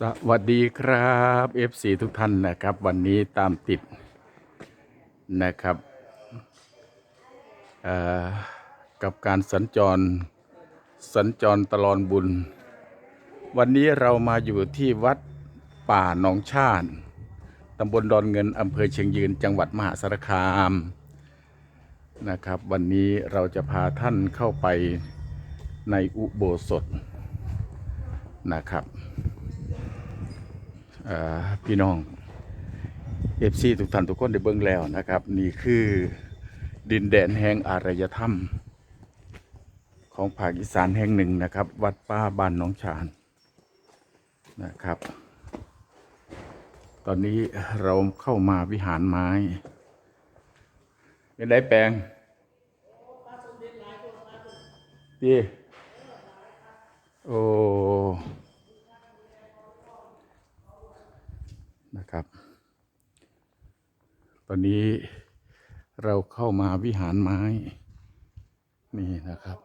สวัสดีครับ FC ทุกท่านนะครับ วันนี้ตามติดนะครับกับการสัญจรสัญจรตลอดบุญ วันนี้เรามาอยู่ที่วัดป่าหนองชาติตำบลดอนเงินอำเภอเชียงยืนจังหวัดมหาสารคามนะครับ วันนี้เราจะพาท่านเข้าไปในอุโบสถนะครับ พี่น้องเอฟซีทุกท่านทุกคนได้เบิ่งแล้วนะครับ นี่คือดินแดนแห่งอารยธรรม ของภาคอีสานแห่งหนึ่งนะครับ วัดป้าบ้านน้องชานนะครับ ตอนนี้เราเข้ามาวิหารไม้เป็นไรแปลงดีโอ้ นะครับ ตอนนี้เราเข้ามาวิหารไม้ นี่นะครับ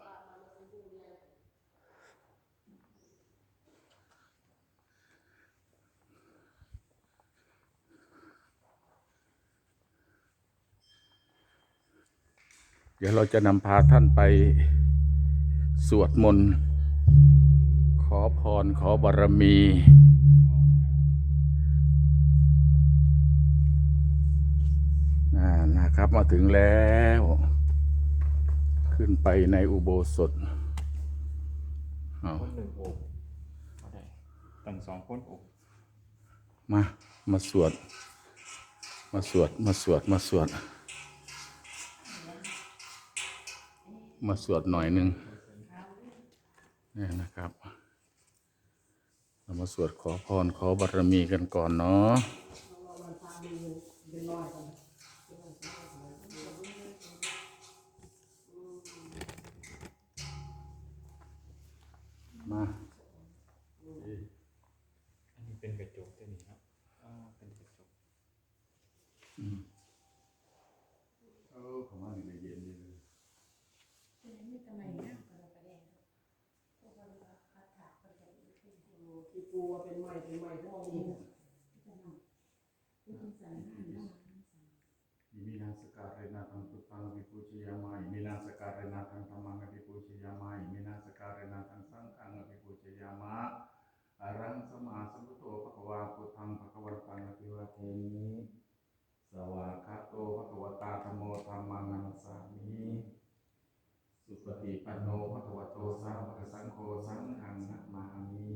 เดี๋ยวเราจะนำพาท่านไปสวดมนต์ ขอพรขอบารมี อ่า นะครับ มาถึงแล้ว ขึ้นไปในอุโบสถเอาคนหนึ่งอกเอาได้ตั้งสองคนอกมา มาสวด มาสวด มาสวด มาสวด มาสวดหน่อยหนึ่งนี่นะครับ เรามาสวดขอพรขอบารมีกันก่อนเนาะ มาอันนี้เป็นกระจกตัวนี้ครับอ่าเป็นกระจกอืมเออผมว่านี่เย็นดีเลยที่ปูว่าเป็นใหม่เป็นใหม่ทั้งหมดอิมินาสการเรนาทังตุตังวิปุชยามาอิมินาสการเรนาทังธรรมังอภิปุชยามาอิมินาสการเรนาทังสังฆังอภิปุชยามะอรังสมมาสัมพุทโธภควาพุทธังภควันตังอภิวาเทมิสวากขาโตภคว ตาธรรมโมธรรมังนัสสามิสุปฏิปันโนภควโตสาวกสังโฆสังฆังนัมมามิ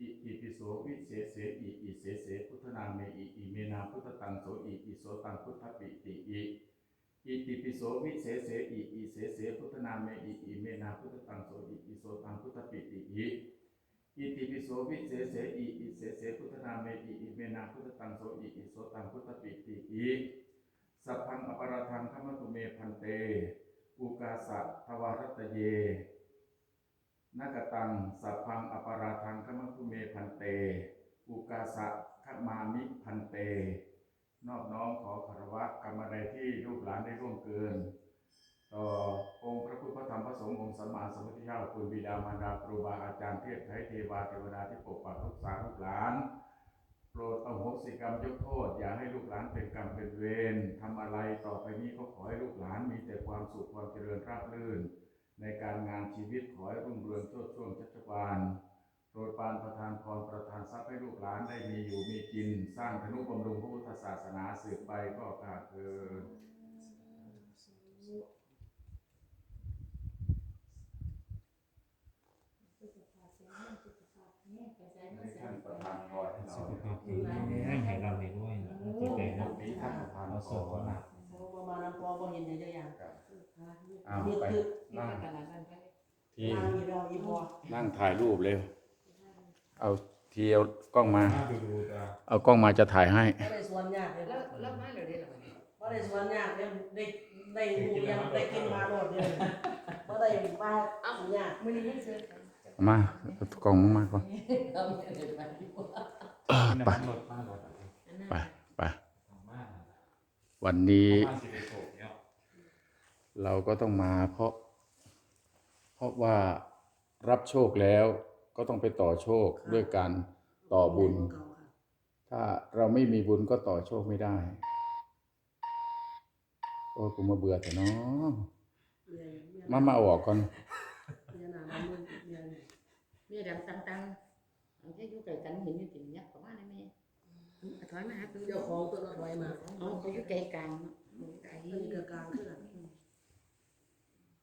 อิอิปิโสวิเศษเสอิอิเสเสพุทธนาเมอิอิเมนาพุทธตังโสอิอิโสตังพุทธปิติอิอิติปิโสวิเศษเสอิอิเสเสพุทธนาเมอิอิเมนาพุทธตังโสอิอิโสตังพุทธปิติอิ อิติปิโสวิเศษเสอิอิเสเสพุทธนาเมอิอิเมนาพุทธตังโสอิอิโสตังพุทธปิติอิสัพพังอปราทังขมตุเมพันเตอุกาสะทวารัตเยนกตังสัพพังอปาราทังขมังคุเมพันเตอุกาสะขมามิพันเต นอบน้อมขอคารวะกรรมใดที่ลูกหลานได้ร่วมเกิน อองค์พระพุทธพระธรรมพระสงฆ์องค์สัมมาสัมพุทธเจ้าคุณบิดามารดาครูบาอาจารย์เทพไทยเทวาเทวดาที่ปกปักรักษาลูกหลานโปรดอโหสิกรรมยกโทษ อย่าให้ลูกหลานเป็นกรรมเป็นเวรทำอะไรต่อไปนี้ก็ขอให้ลูกหลานมีแต่ความสุขความเจริญราบรื่น ในการงานชีวิตขอให้รุ่งเรืองโชดช่วงชัชวานโปรดปานประทานพรประทานทรัพย์ให้ลูกหลานได้มีอยู่มีกิน สร้างธนุบำรุงพระพุทธศาสนาสืบไปก็กาเถิดให้ท่านประทานพรให้เรา สุขภาพแข็งแรงให้เราได้ด้วยนะที่แปลงวันนี้ท่านประทานเราพสวดก่อนรนะโอ้ประมาณนั้นพอพอเห็นอย่างอย่างอ้าวไปนั่งทีทางอีรออีพอนั่งถ่ายรูปเร็ว เอาทีเอากล้องมาดูดูตาเอากล้องมาจะถ่ายให้ก็ได้สวนยากเลยแล้วแล้วมาเลยได้หรอวะเนี่ยก็ได้สวนยากเลยได้ได้ดูยังได้กินมาโลดเลยก็ได้มาอ้ำยากมื้อนี้ยังเสือกันมาเอากล้องมาก่อนเอาเงินเดือนมาดีกว่าน้ำมันลดมากกว่าตาอัน นั้นไปไปมากวันนี้มากสิบเอ็ดโศกเนี่ยเราก็ต้องมาเพราะ เพราะว่ารับโชคแล้วก็ต้องไปต่อโชคด้วยการต่อบุญเก่าค่ะถ้าเราไม่มีบุญก็ต่อโชคไม่ได้ โอ้กูมาเบื่อแต่เนาะเมียเมียมามาเอาออกก่อนเมียหนาบ้านเมืองเมียเนี่ยเมียดำตังๆ เอาแค่อยู่ไกลกันเห็นอยู่ติ่งยักษ์ประมาณนั้นแม่ถอยมาหาตัวเจ้าของตัวรถไว้มาเอาเขาอยู่ใจกลางไกลอันนี้เกิดกลางขึ้นอะ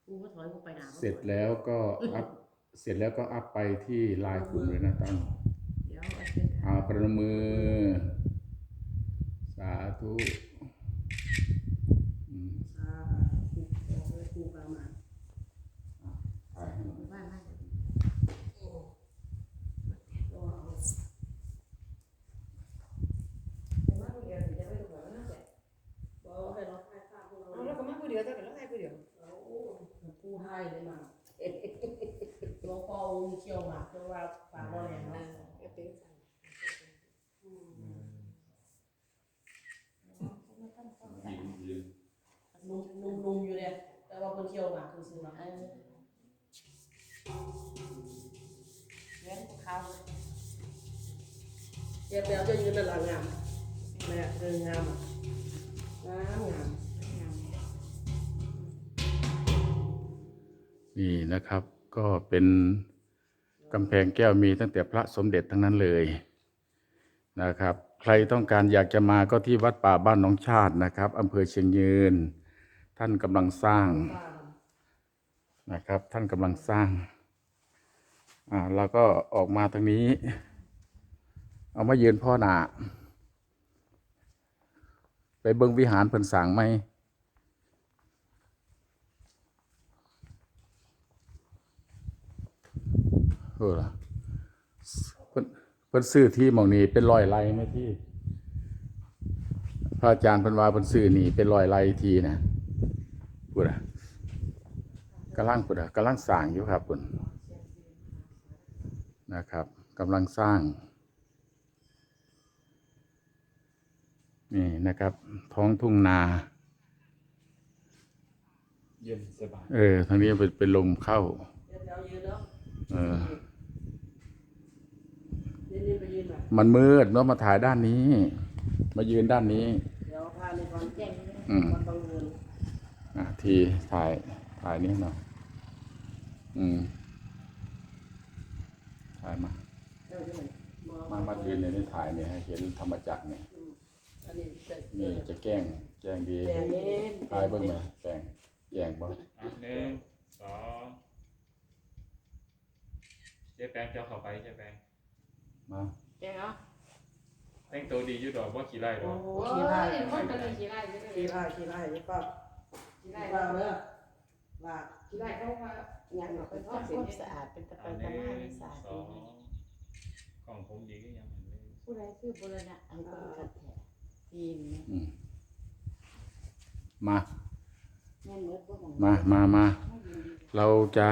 กูก็ถอยกูไปหนาเสร็จแล้วก็อัพเสร็จแล้วก็อัพไปที่ไลน์กลุ่มเลยนะตั้งเดี๋ยวเอาเสร็จอาประนมมือ สาธุอืม สาธุบอกเลยครูกลางมา ถ่ายให้หน่อย บ้านมากเลย ก็เอา แต่มาผู้เดียวจะไปดูก่อนนะแต่ บอกให้เราถ่ายภาพพวกเรา เอาแล้วก็มาผู้เดียวแต่ก็แล้วใครผู้เดียว เอาผู้ให้เลยมาหลวงพ่อองค์เชี่ยวห มากเพราะว่าป่าบ่อแหลมเนาะก็เป็นสั่นยืนยืนนุ่มนุ่มนุ่มอยู่เนี่ยแต่ว่าคนเชี่ยวหมากคือซื้อมาเออเลี้ยงภูเขาเจ็บแล้วจะยืนนั่นหลังงามแม่เดินงามงามงามนี่นะครับก็เป็น กำแพงแก้วมีตั้งแต่พระสมเด็จทั้งนั้นเลยนะครับ ใครต้องการอยากจะมาก็ที่วัดป่าบ้านหน้องชาตินะครับอำเภอเชียงยืน ท่านกำลังสร้างนะครับ ท่านกำลังสร้างอ่าเราก็ออกมาทางนี้ เอามายืนพ่อหนาไปเบิ่งวิหารเพิ่นสางไหม ออล่ะเพิ่นเพิ่นซื้อที่หมองนี้เป็นร้อยไร่ไหมที่ พระอาจารย์เพิ่นว่าเพิ่นซื้อนี่เป็นร้อยไร่ทีนะพูดอะกำลังพูดอะกำลังสร้างอยู่ครับพุ่นนะครับกำลังสร้างนี่นะครับ ท้องทุ่งนาเย็นสบายเออทางนี้เป็นเป็นลมเข้าเดี๋ยวเดี๋ยวยืนแล้วเออ นี่นี่ไปยืนแบบ มันมืดเนาะมาถ่ายด้านนี้ มายืนด้านนี้เดี๋ยวพาในความแจ้งอืมมันบังเอิญอะทีถ่ายถ่ายนี่หน่อยอืมถ่ายมาเดี๋ยวจะมา มามายืนในนี้ถ่ายเนี่ยให้เห็นธรรมจักรเนี่ยอันนี้จะนี่จะแกล้งแกล้งดีแดงเน้นถ่ายเบิ่งไหมแกล้งแย่งบ่อะหนึ่งสองเจ๊แปงเจ้าเข้าไปเจ๊แปงมา แจ้งเหรอแต่งตัวดีอยู่ดอกว่าขี่ไล่ดโอ้อกโหโอ้ขี้ไล่ยคนเป็นขี้ไล่ไม่ได้ขี้ไล่ขี้ไล่นี่ป้าขี้ขี้ไล่ไล่เด้อลากขี้ไล่เขาว่าอย่างออกไปทอดเส้นสะอาดเป็นตะไปอันตะหนึ่มางสะอาดสองกล่องผมดีก็ยังเหมือนเดิมผู้ใดคือบุรณะอันคนกัดแท้ทีมอืมมา แม่นเบิดบ่ของมามามาเราจะ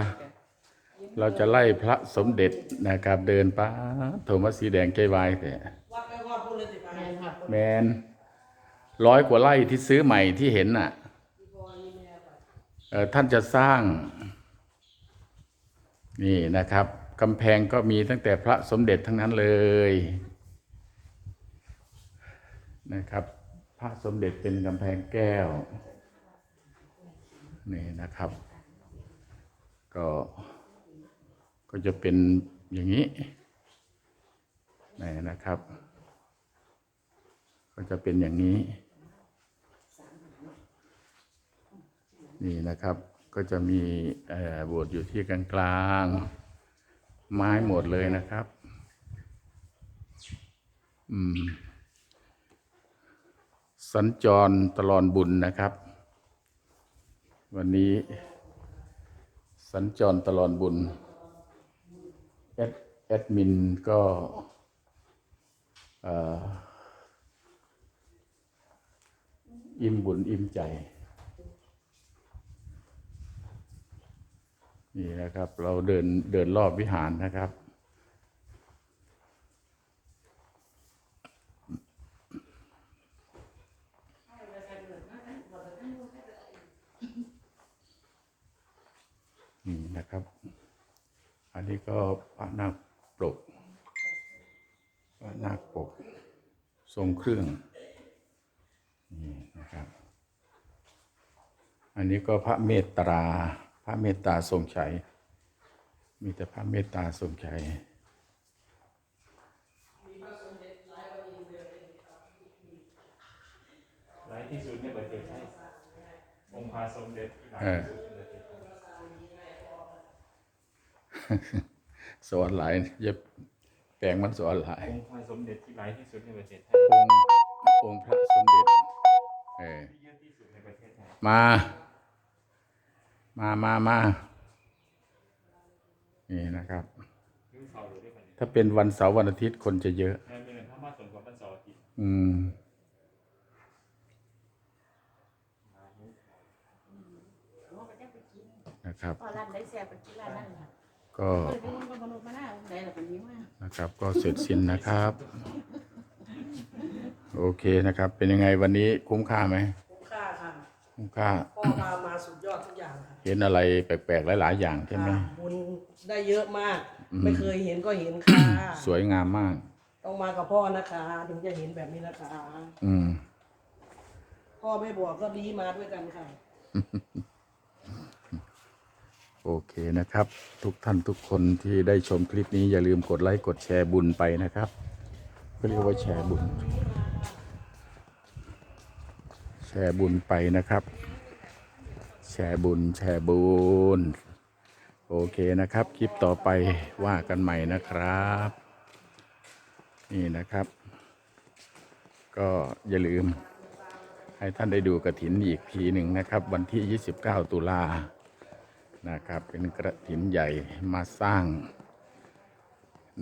เราจะไล่พระสมเด็จนะครับ เดินป้าโทมัสสีแดงใจวายแต่วัดไวแม่นครับแมนร้อยกว่าไร่ที่ซื้อใหม่ที่เห็นน่ะท่านจะสร้าง นี่นะครับกำแพงก็มีตั้งแต่พระสมเด็จทั้งนั้นเลยนะครับ พระสมเด็จเป็นกำแพงแก้ว นี่นะครับ ก็ ก็จะเป็นอย่างนี้นี่นะครับ ก็จะเป็นอย่างนี้ นี่นะครับ ก็จะมีโบสถ์อยู่ที่กลางกลางๆไม้หมดเลยนะครับ อืม สัญจรตลอดบุญนะครับ วันนี้ สัญจรตลอดบุญ แอดแอดมินก็ออิ่มบุญอิ่มใจ นี่นะครับ เราเดินเดินรอบวิหารนะครับนี่นะครับ อันนี้ก็ นาคปลกพระนาคปก ทรงเครื่อง นี่นะครับ อันนี้ก็พระเมตตา พระเมตตาทรงชัยมีแต่พระเมตตาทรงชัยหลายที่สุดในประเทศไทยองค์พระสมเด็จที่หลายที่สุดในประเทศไทย สอนหลายเย็บแปลงมันสอนหลายองค์พระสมเด็จที่หลายที่สุดในประเทศไทยองค์องค์พระสมเด็จเออที่เยอะที่สุดในประเทศไทยมา มามามานี่นะครับเรื่องเขาอยู่ด้วยกันเนี่ยถ้าเป็นวันเสาร์วันอาทิตย์คนจะเยอะแม่เป็นพระมาสนกับพระเสาร์อาทิตย์อืมหมอก็จะไปกินนะครับพอร้านได้แซ่บไปกิ นี้ว่านะครับ ก็เสร็จสิ้นนะครับ โอเคนะครับ เป็นยังไงวันนี้คุ้มค่าไหมคุ้มค่าค่ะคุ้มค่าพ่อพามาสุดยอดทุกอย่างค่ะเห็นอะไรแปลกๆหลายๆอย่างใช่ไหมค่ะบุญได้เยอะมากอืมไม่เคยเห็นก็เห็นค่ะ สวยงามมาก ต้องมากับพ่อนะคะ ถึงจะเห็นแบบนี้นะคะอืมพ่อไม่บอกก็ดีมาด้วยกันค่ะ โอเคนะครับ ทุกท่านทุกคนที่ได้ชมคลิปนี้อย่าลืมกดไลค์กดแชร์บุญไปนะครับก็เรียกว่าแชร์บุญ แชร์บุญไปนะครับ แชร์บุญแชร์บุญ โอเคนะครับ คลิปต่อไปว่ากันใหม่นะครับ นี่นะครับ ก็อย่าลืมให้ท่านได้ดูกระถินอีกทีหนึ่งนะครับ วันที่ 29 ตุลา นะครับ เป็นกระถินใหญ่มาสร้าง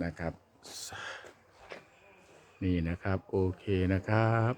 นะครับ นี่นะครับ โอเคนะครับ